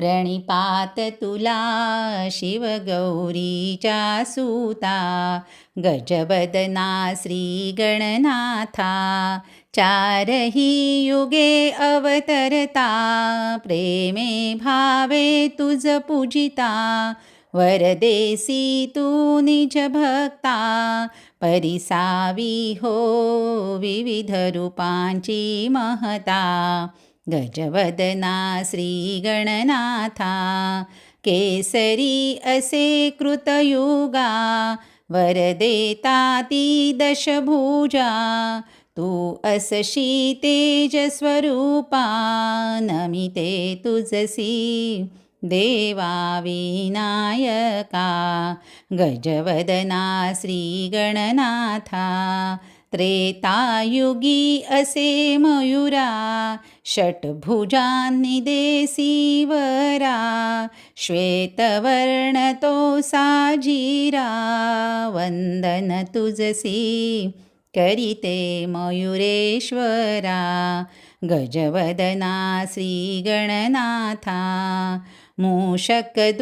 प्रणिपात तुला शिवगौरीच्या सूता गजबदना श्रीगणनाथा. चारही युगे अवतरता प्रेमे भावे तुझ पूजिता. वरदेसी तू निज भक्ता परिसावी हो विविध रूपांची महता. गजवदना श्रीगणनाथा केसरी असे कृतयुगा वरदेता ती दशभुजा तू असशी तेजस्वरूपा नमिते तुझसी देवा विनायका गजवदना श्रीगणनाथा त्रेतायुगी असे मयुरा षट्भुजान्नि देसीवरा श्वेतवर्ण तो साजीरा वंदन तुझसी करिते मयुरेश्वरा गजवदना श्रीगणनाथा मूषकद्वापारयुगाला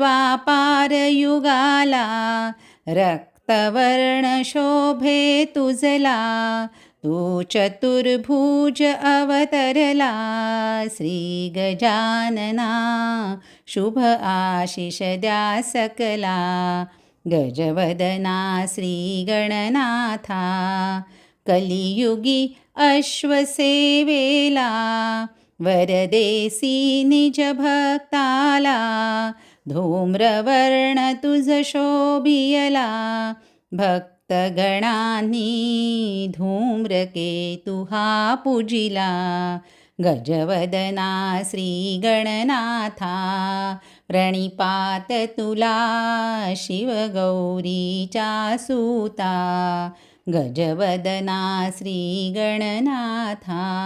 रक्तवर्ण शोभे तुझला तू चतुर्भुज अवतरला श्री गजानना शुभ आशिष द्या सकला गजवदना श्रीगणनाथा कलियुगी अश्वसेवेला वरदेसी निज भक्ताला धूम्रवर्ण तुझ शोभियला भक्तगणांनी धूम्रकेतु हा पूजिला. गजवदना श्रीगणनाथा प्रणिपात तुला शिवगौरीच्या सूता. गजवदना श्रीगणनाथा.